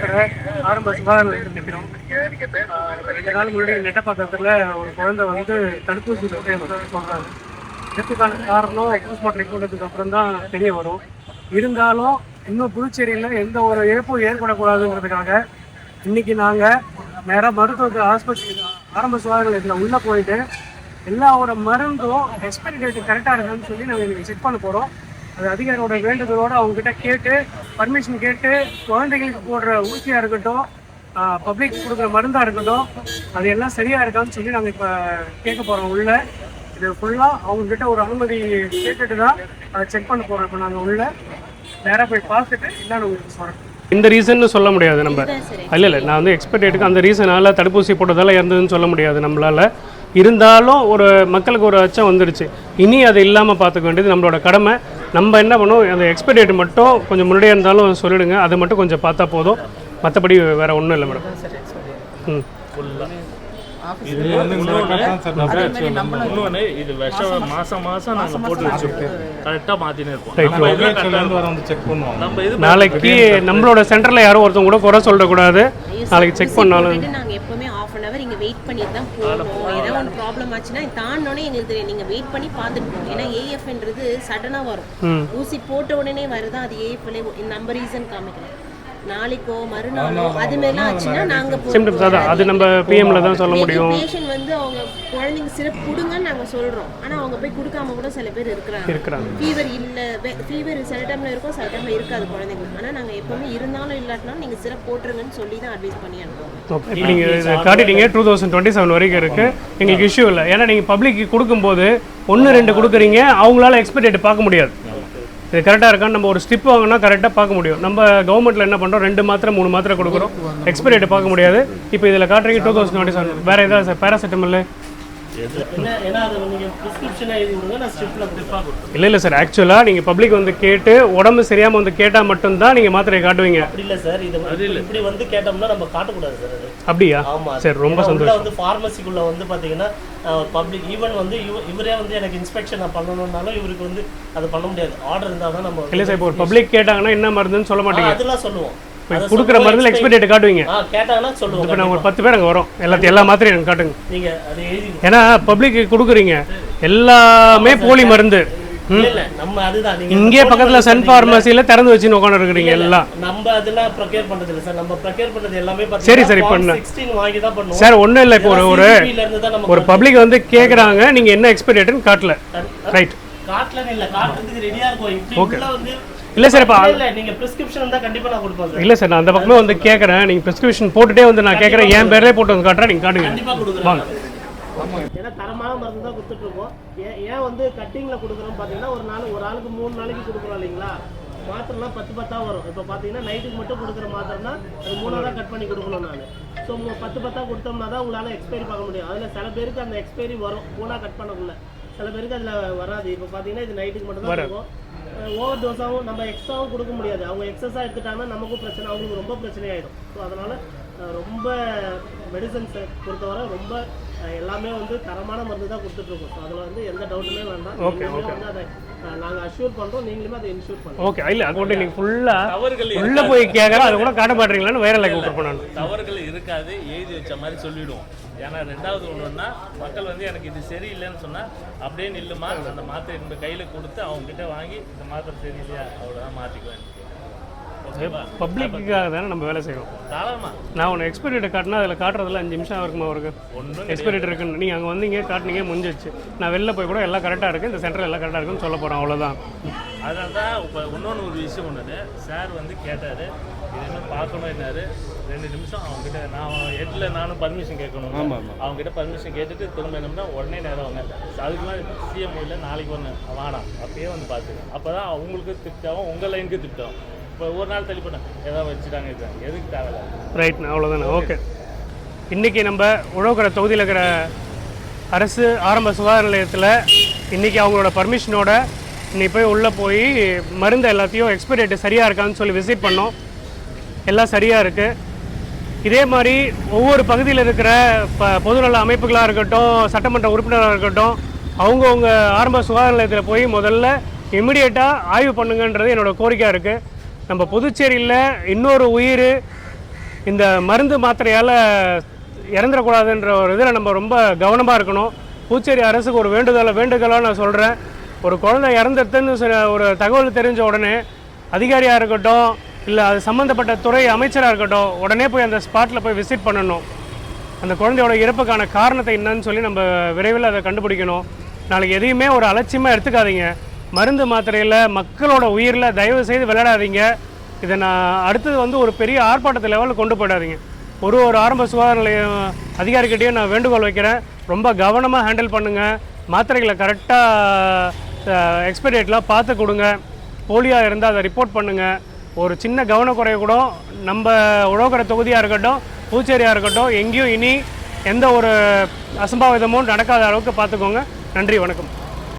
கடை ஆரம்ப சுகாதார நிலையத்தில் நிற்கிறோம் ரெண்டு நாள் முன்னாடி நெட்டப்பாக்கத்தில் ஒரு குழந்தை வந்து தடுப்பூசி சொல்கிறாங்க இதுக்கான காரணம் போஸ்ட்மார்ட்டம் போட்டதுக்கு அப்புறம் தான் தெரிய வரும். இருந்தாலும் இன்னும் புதுச்சேரியில் எந்த ஒரு இழப்பும் ஏற்படக்கூடாதுங்கிறதுக்காக இன்னைக்கு நாங்கள் நேராக மருத்துவ ஆஸ்பத்திரி ஆரம்ப சுகாதார நிலையத்தில் உள்ளே போயிட்டு எல்லா ஒரு மருந்தும் எக்ஸ்பைரி டேட் கரெக்டாக இருக்குன்னு சொல்லி நாங்கள் இன்னைக்கு செக் பண்ண போகிறோம் அது அதிகாரியோட வேண்டுதலோடு அவங்ககிட்ட கேட்டு பர்மிஷன் கேட்டு குழந்தைகளுக்கு போடுற ஊசியாக இருக்கட்டும் பப்ளிக் கொடுக்குற மருந்தாக இருக்கட்டும் அது எல்லாம் சரியாக இருக்கான்னு சொல்லி நாங்கள் இப்போ கேட்க போகிறோம் உள்ள. இது ஃபுல்லாக அவங்ககிட்ட ஒரு அனுமதி கேட்டுட்டு தான் அதை செக் பண்ண போகிறோம் இப்போ நாங்கள் உள்ள. நேராக போய் பார்த்துட்டு என்னன்னு உங்களுக்கு சொல்கிறேன் இந்த ரீசன்னு சொல்ல முடியாது நம்ம. இல்லை இல்லை நான் வந்து எக்ஸ்பெக்டேட்டுக்கு அந்த ரீசனால் தடுப்பூசி போட்டதால இறந்ததுன்னு சொல்ல முடியாது நம்மளால். இருந்தாலும் ஒரு மக்களுக்கு ஒரு அச்சம் வந்துருச்சு. இனி அது இல்லாமல் பார்த்துக்க வேண்டியது நம்மளோட கடமை. நம்ம என்ன பண்ணுவோம் அந்த எக்ஸ்பெக்டேட் மட்டும் கொஞ்சம் முன்னாடியே இருந்தாலும் சொல்லிடுங்க. அதை மட்டும் கொஞ்சம் பார்த்தா போதும். மற்றபடி வேறு ஒன்றும் இல்லை மேடம். ம். இன்னொன்று இது விஷம் மாசம் மாசம் போட்டு கரெக்டாக இருப்போம். நம்ம இது நாளைக்கு நம்மளோட சென்டரில் யாரும் ஒருத்தவங்க கூட குறை சொல்லக்கூடாது. நாளைக்கு செக் பண்ணாலும். போட்டுட்டு நாங்க எப்பவுமே ஆஃப் அன் அவர் இங்க வெயிட் பண்ணிட்டு தான் போவோம். ஏதாவது ஒரு ப்ராப்ளம் ஆச்சுன்னா தாண்டோனே எங்களுக்கு தெரியும் நீங்க வெயிட் பண்ணி பார்த்துட்டு போங்க. ஏன்னா ஏஎஃப்ன்றது சடனா வரும். ஊசி போட்ட உடனே வருதா? அது ஏஎஃப்ல நம்ம ரீசன் காமிக்கலாம் நாளைக்கோ மறுநாளோ அது மாதிரிலாம் ஆச்சுன்னா நாங்க சிம்டம்ஸ் அதான். அது நம்ம பிஎம்ல தான் சொல்ல முடியும். பேஷண்ட் வந்து அவங்க குழந்தைங்க சிறப்பு கொடுங்கன்னு நாங்க சொல்றோம். ஆனா அவங்க போய் கொடுக்காம கூட சில பேர் இருக்கிறாங்க. இருக்கிறாங்க. ஃபீவர் இல்ல ஃபீவர் சில டைம்ல இருக்கும் சில டைம்ல இருக்காது குழந்தைங்களுக்கு. ஆனா நாங்க எப்பவுமே இருந்தாலும் இல்லாட்டினாலும் நீங்க சிறப்பு போட்டுருங்கன்னு சொல்லி தான் அட்வைஸ் பண்ணி அனுப்புவோம் ஓகே இப்போ நீங்கள் இதை காட்டிட்டீங்க. டூ தௌசண்ட் டுவெண்ட்டி செவன் வரைக்கும் இருக்குது எங்களுக்கு இஷ்யூ இல்லை. ஏன்னா நீங்கள் பப்ளிக்கு கொடுக்கும்போது ஒன்று ரெண்டு கொடுக்குறீங்க. அவங்களால எக்ஸ்பெக்டேட் பார்க்க முடியாது. இது கரெக்டாக இருக்கான்னு நம்ம ஒரு ஸ்டிப் வாங்கினா கரெக்டாக பார்க்க முடியும். நம்ம கவர்மெண்ட்டில் என்ன பண்ணுறோம் ரெண்டு மாத்திரை மூணு மாத்திரை கொடுக்குறோம். எக்ஸ்பெக்டேட் பார்க்க முடியாது. இப்போ இதில் காட்டுறீங்க டூ தௌசண்ட் டுவெண்ட்டி செவன் வேறு ஏதாவது சார் பேராசிட்டமல் இல்லை இல்லை சார் ஆக்சுவலாக நீங்கள் பப்ளிக் வந்து கேட்டு உடம்பு சரியாமல் வந்து கேட்டால் மட்டும்தான் நீங்கள் மாத்திரையை காட்டுவீங்க. அப்படி இல்ல சார் இது இப்படி வந்து கேட்டோம்னா நம்ம காட்டக்கூடாது சார் அது. அப்படியா? ஆமா சரி ரொம்ப சந்தோஷம். வந்து ஃபார்மசிக்குள்ள வந்து பாத்தீங்கன்னா பப்ளிக் ஈவன் வந்து இவ- இவரே வந்து எனக்கு இன்ஸ்பெக்ஷன் நான் பண்ணணும்னாலும் இவருக்கு வந்து அது பண்ண முடியாது. ஆர்டர் இருந்தால் தான் நம்ம இல்லை சார் இப்போ ஒரு பப்ளிக் கேட்டாங்கன்னா என்ன மருந்துன்னு சொல்ல மாட்டீங்க. அதெல்லாம் சொல்லுவோம். கொடுக்குற மருந்தில் explain- எக்ஸ்பெக்டேட் காட்டுவீங்க. கேட்டாங்கன்னா சொல்லுவோம் இப்போ நாங்கள் ஒரு பத்து பேர் அங்கே வரோம். எல்லாத்தையும் எல்லா மாத்திரையும் எனக்கு காட்டுங்க. நீங்க அது ஏன்னா பப்ளிக் கொடுக்குறீங்க. எல்லாமே போலி மருந்து. நம்ம அதுதான். நீங்க இங்கே பக்கத்துல சன் ஃபார்மசியில் திறந்து வச்சுன்னு உட்காந்துருக்குறீங்க எல்லாம். நம்ம அதெல்லாம் ப்ரொக்யூர் பண்றது இல்ல சார் நம்ம ப்ரொக்யூர் பண்றது எல்லாமே சரி, சரி, பண்ணு. சிக்ஸ்டீன் வாங்கி தான் பண்ணுவோம். சார் ஒன்றும் இல்லை. இப்போ ஒரு ஒரு பப்ளிக் வந்து கேட்குறாங்க நீங்கள் என்ன எக்ஸ்பெக்டேட்னு காட்டல. ரைட் காட்டல இல்ல காட்டுறதுக்கு ரெடியா இருக்கும். வந்து இல்லை சார் இப்போ இல்ல இல்ல நீங்க பிரிஸ்கிரிப்ஷன் இருந்தா கண்டிப்பா நான் கொடுப்பேன் இல்லை சார் நான் அந்த பக்கமே வந்து கேட்குறேன் நீங்கள் ப்ரிஸ்கிரிப்ஷன் போட்டுட்டே வந்து நான் கேட்குறேன் என் பேர்லேயே போட்டு வந்து காட்டுறேன். நீங்கள் காட்டுங்க. வாங்க. ஏன்னா தரமான மருந்து தான் கொடுத்துட்டு இருக்கோம் ஏன் ஏன் வந்து கட்டிங்ல கொடுக்குறோம் பாத்தீங்கன்னா ஒரு நாள் ஒரு ஆளுக்கு மூணு நாளைக்கு கொடுக்குறோம் இல்லைங்களா? மாத்திரைலாம் பத்து பத்தா வரும். இப்போ பார்த்தீங்கன்னா நைட்டுக்கு மட்டும் கொடுக்குற மாத்திரைனா அது மூணாவதாக கட் பண்ணி கொடுக்கணும் நான். ஸோ பத்து பத்தா கொடுத்தோம்னா தான் உங்களால் எக்ஸ்பைரி பார்க்க முடியும். அதில் சில பேருக்கு அந்த எக்ஸ்பைரி வரும். மூணா கட் பண்ணக்குள்ள. சில பேருக்கு அதில் வராது. இப்போ பார்த்தீங்கன்னா இது நைட்டுக்கு மட்டும் தான் இருக்கும் ஓவர் டோஸாகவும் நம்ம எக்ஸ்ட்ராவும் கொடுக்க முடியாது. அவங்க எக்ஸஸாக எடுத்துட்டாங்கன்னா நமக்கும் பிரச்சனை அவங்களுக்கு ரொம்ப பிரச்சனை ஆயிடும் ஸோ அதனால ரொம்ப மெடிசன்ஸை பொறுத்தவரை ரொம்ப எல்லாமே வந்து தரமான மருந்து தான் கொடுத்துட்ருக்கோம். ஸோ அதில் வந்து எந்த டவுட்டுமே வேண்டாம். வந்து அதை அஹ், நாங்க அஷ்யூர் பண்றோம். நீங்களுமே அதை இன்ஷூர் பண்ணுறோம் ஓகே இல்லை அது மட்டும் நீங்கள் ஃபுல்லாக தவறுகள் உள்ளே போய் கேட்குறேன் அதை கூட காட்ட மாட்டீங்களான்னு வைரல் நான் தவறுகள் இருக்காது. எழுதி வச்ச மாதிரி சொல்லிடுவோம். ஏன்னா ரெண்டாவது ஒன்றுன்னா மக்கள் வந்து எனக்கு இது சரியில்லைன்னு சொன்னா அப்படியே நில்லுமா? அந்த மாத்திரை இந்த கையில கொடுத்து அவங்க கிட்ட வாங்கி இந்த மாத்திரை சரியில்லையா அவ்வளோதான் மாற்றிக்குவேன் பப்ளிக்குக்காக தானே நம்ம வேலை தாராளமா. நான் ஒன்று எக்ஸ்பெரிட்டை காட்டினா அதில் காட்டுறதுல அஞ்சு நிமிஷம் இருக்குமா அவருக்கு? ஒன்றும் எக்ஸ்பெரிட் இருக்குன்னு. நீங்கள் அங்கே வந்தீங்க காட்டினீங்க முடிஞ்சிச்சு நான் வெளில போய் கூட எல்லாம் கரெக்டாக இருக்குது இந்த சென்டர் எல்லாம் கரெக்டாக இருக்குன்னு சொல்ல போகிறேன் அவ்வளோதான் அதனால தான் இப்போ இன்னொன்று ஒரு விஷயம் ஒன்று சார் வந்து கேட்டார் இது என்ன பார்க்கணும்? என்னாரு. ரெண்டு நிமிஷம் அவங்ககிட்ட நான் ஹெட்டில் நானும் பர்மிஷன் கேட்கணும் அவங்ககிட்ட பர்மிஷன் கேட்டுட்டு திரும்ப என்னம்னா உடனே நேரம் வாங்க அதுக்குலாம் சிஎம் இல்லை நாளைக்கு ஒன்று வேணாம் அப்பயே வந்து பார்த்துக்கேன் அப்போ தான் அவங்களுக்கு திட்டாவும் உங்கள் லைனுக்கு திட்டம். இப்போ ஒரு நாள் தள்ளி பண்ண ஏதோ வச்சுட்டாங்க இது எதுக்கு தேவையில்ல. ரைட்ண்ணா அவ்வளோதானே ஓகே இன்றைக்கி நம்ம உழவுக்கரை தொகுதியில் இருக்கிற அரசு ஆரம்ப சுகாதார நிலையத்தில் இன்றைக்கி அவங்களோட பர்மிஷனோட இன்னைக்கு போய் உள்ளே போய் மருந்து எல்லாத்தையும் எக்ஸ்பைரி சரியாக இருக்கான்னு சொல்லி விசிட் பண்ணோம். எல்லாம் சரியாக இருக்குது இதே மாதிரி ஒவ்வொரு பகுதியில் இருக்கிற ப பொதுநல அமைப்புகளாக இருக்கட்டும் சட்டமன்ற உறுப்பினராக இருக்கட்டும் அவங்கவுங்க ஆரம்ப சுகாதார நிலையத்தில் போய் முதல்ல இமிடியேட்டாக ஆய்வு பண்ணுங்கன்றது என்னோடய கோரிக்கையாக இருக்குது நம்ம புதுச்சேரியில் இன்னொரு உயிர் இந்த மருந்து மாத்திரையால் இறந்துடக்கூடாதுன்ற ஒரு இதில் நம்ம ரொம்ப கவனமாக இருக்கணும். புதுச்சேரி அரசுக்கு ஒரு வேண்டுதலை வேண்டுதலாக நான் சொல்கிறேன் ஒரு குழந்தை இறந்துடுதுன்னு ஒரு தகவல் தெரிஞ்ச உடனே அதிகாரியாக இருக்கட்டும் இல்லை அது சம்மந்தப்பட்ட துறை அமைச்சராக இருக்கட்டும் உடனே போய் அந்த ஸ்பாட்டில் போய் விசிட் பண்ணணும். அந்த குழந்தையோட இறப்புக்கான காரணத்தை என்னன்னு சொல்லி நம்ம விரைவில் அதை கண்டுபிடிக்கணும். நாளைக்கு எதையுமே ஒரு அலட்சியமாக எடுத்துக்காதீங்க. மருந்து மாத்திரையில் மக்களோட உயிரில் தயவு செய்து விளையாடாதீங்க. இதை நான் அடுத்தது வந்து ஒரு பெரிய ஆர்ப்பாட்டத்து லெவலில் கொண்டு போயிடாதீங்க. ஒரு ஒரு ஆரம்ப சுகாதார நிலையம் அதிகாரிக்கிட்டேயும் நான் வேண்டுகோள் வைக்கிறேன். ரொம்ப கவனமாக ஹேண்டில் பண்ணுங்கள் மாத்திரைகளை கரெக்டாக எக்ஸ்பைரேட்லாம் பார்த்து கொடுங்க. போலியாக இருந்தால் அதை ரிப்போர்ட் பண்ணுங்கள் ஒரு சின்ன கவனக்குறைய கூட நம்ம உழவுக்கிற தொகுதியாக இருக்கட்டும் பூச்சேரியாக இருக்கட்டும் எங்கேயும் இனி எந்த ஒரு அசம்பாவிதமும் நடக்காத அளவுக்கு பார்த்துக்கோங்க. நன்றி வணக்கம்.